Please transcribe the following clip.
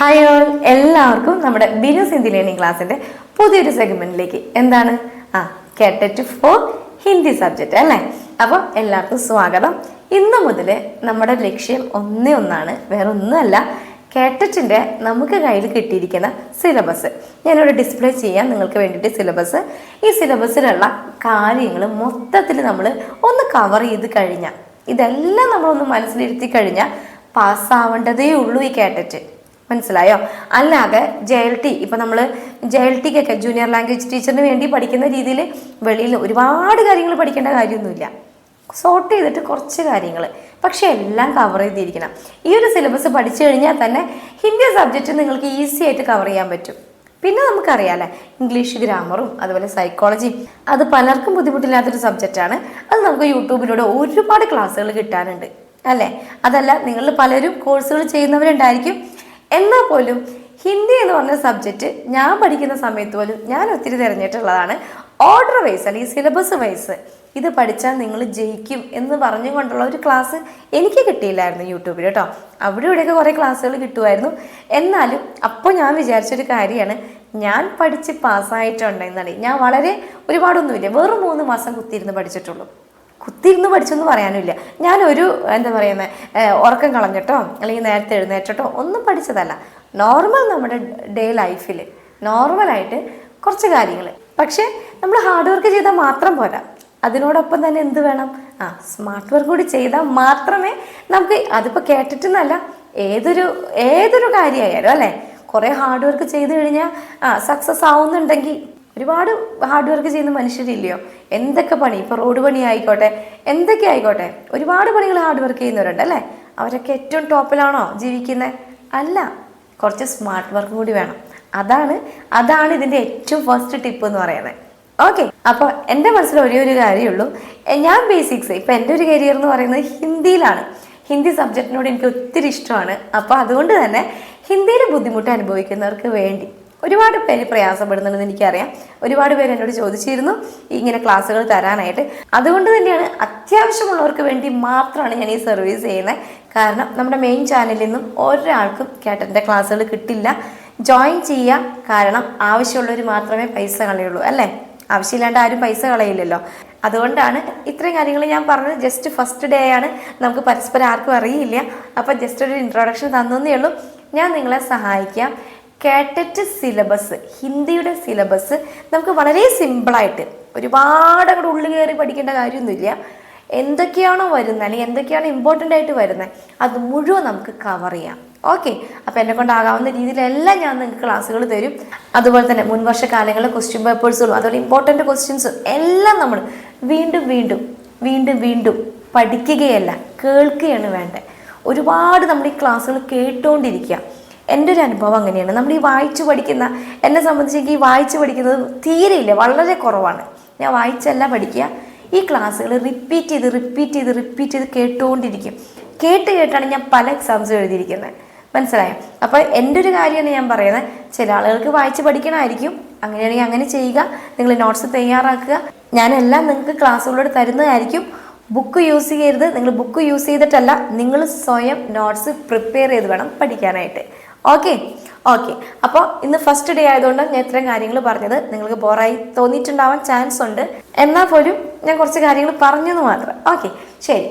Hi all എല്ലാവർക്കും നമ്മുടെ ബിനസ് Hindi learning ക്ലാസ്സിന്റെ പുതിയൊരു സെഗ്മെന്റിലേക്ക് എന്താണ്? ആ കേട്ടറ്റ് ഫോർ ഹിന്ദി സബ്ജക്റ്റ് അല്ലേ? അപ്പോൾ എല്ലാവർക്കും സ്വാഗതം. ഇന്ന് മുതൽ നമ്മുടെ ലക്ഷ്യം ഒന്നേ ഒന്നാണ് വേറെ ഒന്നുമല്ല കേട്ടറ്റിന്റെ നമുക്ക് കയ്യിൽ കിട്ടിയിരിക്കുന്ന സിലബസ് ഞാനിവിടെ ഡിസ്പ്ലേ ചെയ്യാം നിങ്ങൾക്ക് വേണ്ടിയിട്ട് സിലബസ് ഈ സിലബസിലുള്ള കാര്യങ്ങൾ മൊത്തത്തിൽ നമ്മൾ ഒന്ന് കവർ ചെയ്ത് കഴിഞ്ഞാൽ ഇതെല്ലാം നമ്മളൊന്ന് മനസ്സിലിരുത്തി കഴിഞ്ഞാൽ പാസ്സാവേണ്ടതേ ഉള്ളൂ ഈ കേട്ടറ്റ് മനസ്സിലായോ? അല്ലാതെ ജെ എൽ ടി ഇപ്പം നമ്മൾ ജെ എൽ ടിക്കൊക്കെ ജൂനിയർ ലാംഗ്വേജ് ടീച്ചറിന് വേണ്ടി പഠിക്കുന്ന രീതിയിൽ വെളിയിൽ ഒരുപാട് കാര്യങ്ങൾ പഠിക്കേണ്ട കാര്യമൊന്നുമില്ല. സോർട്ട് ചെയ്തിട്ട് കുറച്ച് കാര്യങ്ങൾ പക്ഷെ എല്ലാം കവർ ചെയ്തിരിക്കണം. ഈ ഒരു സിലബസ് പഠിച്ചു കഴിഞ്ഞാൽ തന്നെ ഹിന്ദി സബ്ജക്റ്റ് നിങ്ങൾക്ക് ഈസി ആയിട്ട് കവർ ചെയ്യാൻ പറ്റും. പിന്നെ നമുക്കറിയാമല്ലേ ഇംഗ്ലീഷ് ഗ്രാമറും അതുപോലെ സൈക്കോളജിയും അത് പലർക്കും ബുദ്ധിമുട്ടില്ലാത്തൊരു സബ്ജക്റ്റാണ് അത് നമുക്ക് യൂട്യൂബിലൂടെ ഒരുപാട് ക്ലാസ്സുകൾ കിട്ടാനുണ്ട്. അല്ലേ? അതല്ല നിങ്ങൾ പലരും കോഴ്സുകൾ ചെയ്യുന്നവരുണ്ടായിരിക്കും. എന്നാൽ പോലും ഹിന്ദി എന്ന് പറഞ്ഞ സബ്ജക്റ്റ് ഞാൻ പഠിക്കുന്ന സമയത്ത് പോലും ഞാൻ ഒത്തിരി തിരഞ്ഞിട്ടുള്ളതാണ്. ഓർഡർ വൈസ് അല്ലെങ്കിൽ സിലബസ് വൈസ് ഇത് പഠിച്ചാൽ നിങ്ങൾ ജയിക്കും എന്ന് പറഞ്ഞുകൊണ്ടുള്ള ഒരു ക്ലാസ് എനിക്ക് കിട്ടിയില്ലായിരുന്നു യൂട്യൂബിൽ കേട്ടോ. അവിടെ ഇവിടെയൊക്കെ കുറേ ക്ലാസ്സുകൾ കിട്ടുമായിരുന്നു. എന്നാലും അപ്പോൾ ഞാൻ വിചാരിച്ചൊരു കാര്യമാണ് ഞാൻ പഠിച്ച് പാസ്സായിട്ടുണ്ടെന്നാണ് ഞാൻ വളരെ ഒരുപാടൊന്നുമില്ല വെറും മൂന്ന് മാസം കുത്തിയിരുന്ന് പഠിച്ചിട്ടുള്ളൂ. കുത്തിയിരുന്ന് പഠിച്ചെന്ന് പറയാനുമില്ല. ഞാനൊരു എന്താ പറയുന്നത് ഉറക്കം കളഞ്ഞിട്ടോ അല്ലെങ്കിൽ നേരത്തെ എഴുന്നേറ്റിട്ടോ ഒന്നും പഠിച്ചതല്ല. നോർമൽ നമ്മുടെ ഡേ ലൈഫിൽ നോർമലായിട്ട് കുറച്ച് കാര്യങ്ങൾ. പക്ഷേ നമ്മൾ ഹാർഡ് വർക്ക് ചെയ്താൽ മാത്രം പോരാ. അതിനോടൊപ്പം തന്നെ എന്ത് വേണം? ആ സ്മാർട്ട് വർക്ക് കൂടി ചെയ്താൽ മാത്രമേ നമുക്ക് അതിപ്പോൾ കേട്ടിട്ടെന്നല്ല ഏതൊരു ഏതൊരു കാര്യമായാലും അല്ലേ? കുറേ ഹാർഡ് വർക്ക് ചെയ്ത് കഴിഞ്ഞാൽ ആ സക്സസ് ആവുന്നുണ്ടെങ്കിൽ ഒരുപാട് ഹാർഡ് വർക്ക് ചെയ്യുന്ന മനുഷ്യരില്ലയോ? എന്തൊക്കെ പണി? ഇപ്പോൾ റോഡ് പണി ആയിക്കോട്ടെ എന്തൊക്കെ ആയിക്കോട്ടെ? ഒരുപാട് പണികൾ ഹാർഡ് വർക്ക് ചെയ്യുന്നവരുണ്ട് അല്ലേ? അവരൊക്കെ ഏറ്റവും ടോപ്പിലാണോ ജീവിക്കുന്നത് അല്ല കുറച്ച് സ്മാർട്ട് വർക്ക് കൂടി വേണം. അതാണ് അതാണ് ഇതിന്റെ ഏറ്റവും ഫസ്റ്റ് ടിപ്പ് എന്ന് പറയുന്നത്. ഓക്കെ അപ്പോൾ എന്റെ മനസ്സിൽ ഒരേ ഒരു കാര്യമുള്ളൂ. ഞാൻ ബേസിക്സ് ഇപ്പം എന്റെ ഒരു കരിയർ എന്ന് പറയുന്നത് ഹിന്ദിയിലാണ്. ഹിന്ദി സബ്ജക്റ്റിനോട് എനിക്ക് ഒത്തിരി ഇഷ്ടമാണ്. അപ്പോൾ അതുകൊണ്ട് തന്നെ ഹിന്ദിയിൽ ബുദ്ധിമുട്ട് അനുഭവിക്കുന്നവർക്ക് വേണ്ടി ഒരുപാട് പേര് പ്രയാസപ്പെടുന്നുണ്ടെന്ന് എനിക്കറിയാം. ഒരുപാട് പേര് എന്നോട് ചോദിച്ചിരുന്നു ഇങ്ങനെ ക്ലാസ്സുകൾ തരാനായിട്ട്. അതുകൊണ്ട് തന്നെയാണ് അത്യാവശ്യമുള്ളവർക്ക് വേണ്ടി മാത്രമാണ് ഞാൻ ഈ സർവീസ് ചെയ്യുന്നത്. കാരണം നമ്മുടെ മെയിൻ ചാനലിൽ നിന്നും ഒരാൾക്കും കേട്ടന്റെ ക്ലാസ്സുകൾ കിട്ടില്ല. ജോയിൻ ചെയ്യാം. കാരണം ആവശ്യമുള്ളവർ മാത്രമേ പൈസ കളയുള്ളൂ അല്ലേ? ആവശ്യമില്ലാണ്ട് ആരും പൈസ കളയില്ലല്ലോ. അതുകൊണ്ടാണ് ഇത്രയും കാര്യങ്ങൾ ഞാൻ പറഞ്ഞത്. ജസ്റ്റ് ഫസ്റ്റ് ഡേ ആണ്. നമുക്ക് പരസ്പരം ആർക്കും അറിയില്ല. അപ്പം ജസ്റ്റ് ഒരു ഇൻട്രൊഡക്ഷൻ തന്നേ ഉള്ളൂ. ഞാൻ നിങ്ങളെ സഹായിക്കാം. കേട്ടറ്റ് സിലബസ് ഹിന്ദിയുടെ സിലബസ് നമുക്ക് വളരെ സിമ്പിളായിട്ട് ഒരുപാട് അങ്ങോട്ട് ഉള്ളിൽ കയറി പഠിക്കേണ്ട കാര്യമൊന്നുമില്ല. എന്തൊക്കെയാണോ വരുന്നത് അല്ലെങ്കിൽ എന്തൊക്കെയാണോ ഇമ്പോർട്ടന്റ് ആയിട്ട് വരുന്നത് അത് മുഴുവൻ നമുക്ക് കവർ ചെയ്യാം. ഓക്കെ അപ്പോൾ എന്നെ കൊണ്ടാകാവുന്ന രീതിയിലെല്ലാം ഞാൻ നിങ്ങൾക്ക് ക്ലാസ്സുകൾ തരും. അതുപോലെ തന്നെ മുൻവർഷ കാലങ്ങളിലെ ക്വസ്റ്റ്യൻ പേപ്പേഴ്സുകളും അതുപോലെ ഇമ്പോർട്ടന്റ് ക്വസ്റ്റ്യൻസും എല്ലാം നമ്മൾ വീണ്ടും വീണ്ടും വീണ്ടും വീണ്ടും പഠിക്കുകയല്ല കേൾക്കുകയാണ് വേണ്ടത്. ഒരുപാട് നമ്മൾ ഈ ക്ലാസ്സുകൾ കേട്ടുകൊണ്ടിരിക്കുക എന്റെ ഒരു അനുഭവം അങ്ങനെയാണ്. നമ്മൾ ഈ വായിച്ചു പഠിക്കുന്ന എന്നെ സംബന്ധിച്ച് എനിക്ക് ഈ വായിച്ചു പഠിക്കുന്നത് തീരെയില്ല വളരെ കുറവാണ്. ഞാൻ വായിച്ചല്ല പഠിക്കുക. ഈ ക്ലാസ്സുകൾ റിപ്പീറ്റ് ചെയ്ത് റിപ്പീറ്റ് ചെയ്ത് റിപ്പീറ്റ് ചെയ്ത് കേട്ടുകൊണ്ടിരിക്കും. കേട്ട് കേട്ടാണ് ഞാൻ പല എക്സാംസും എഴുതിയിരിക്കുന്നത്. മനസ്സിലായോ? അപ്പോൾ എന്റെ ഒരു കാര്യമാണ് ഞാൻ പറയുന്നത്. ചില ആളുകൾക്ക് വായിച്ച് പഠിക്കണമായിരിക്കും. അങ്ങനെയാണെങ്കിൽ അങ്ങനെ ചെയ്യുക. നിങ്ങൾ നോട്ട്സ് തയ്യാറാക്കുക. ഞാനെല്ലാം നിങ്ങൾക്ക് ക്ലാസ്സുകളോട് തരുന്നതായിരിക്കും. ബുക്ക് യൂസ് ചെയ്യരുത്. നിങ്ങൾ ബുക്ക് യൂസ് ചെയ്തിട്ടല്ല. നിങ്ങൾ സ്വയം നോട്ട്സ് പ്രിപ്പയർ ചെയ്ത് വേണം പഠിക്കാനായിട്ട്. ഓക്കെ ഓക്കെ അപ്പോൾ ഇന്ന് ഫസ്റ്റ് ഡേ ആയതുകൊണ്ട് ഞാൻ ഇത്രയും കാര്യങ്ങൾ പറഞ്ഞത്. നിങ്ങൾക്ക് ബോറായി തോന്നിയിട്ടുണ്ടാവാൻ ചാൻസ് ഉണ്ട്. എന്നാൽ പോലും ഞാൻ കുറച്ച് കാര്യങ്ങൾ പറഞ്ഞെന്ന് മാത്രം. ഓക്കെ ശരി.